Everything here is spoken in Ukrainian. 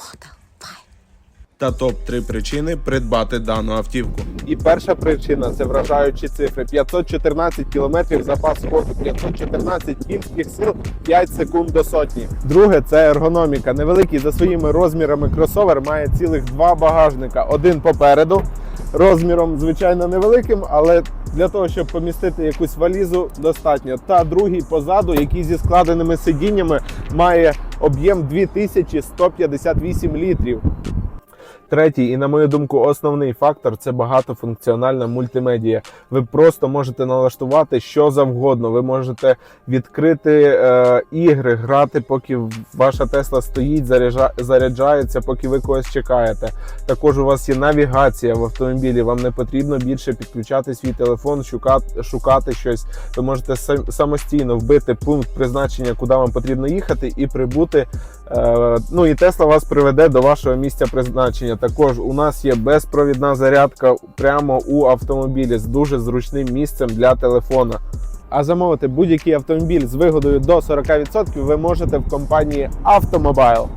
Model 5. Та топ-3 причини придбати дану автівку. І перша причина це вражаючі цифри: 514 кілометрів запас ходу, 514 кінських сил, 5 секунд до сотні. Друге це ергономіка. Невеликий за своїми розмірами кросовер має цілих два багажника: один попереду. Розміром, звичайно, невеликим, але для того, щоб помістити якусь валізу, достатньо. Та другий позаду, який зі складеними сидіннями має об'єм 2158 літрів. Третій, і на мою думку, основний фактор це багатофункціональна мультимедія. Ви просто можете налаштувати що завгодно. Ви можете відкрити е, ігри, грати, поки ваша Тесла стоїть, заряджа, заряджається, поки ви когось чекаєте. Також у вас є навігація в автомобілі. Вам не потрібно більше підключати свій телефон, шукати, шукати щось. Ви можете самостійно вбити пункт призначення, куди вам потрібно їхати, і прибути. Е, ну і Тесла вас приведе до вашого місця призначення. Також у нас є безпровідна зарядка прямо у автомобілі з дуже зручним місцем для телефона. А замовити будь-який автомобіль з вигодою до 40% ви можете в компанії Автомобайл.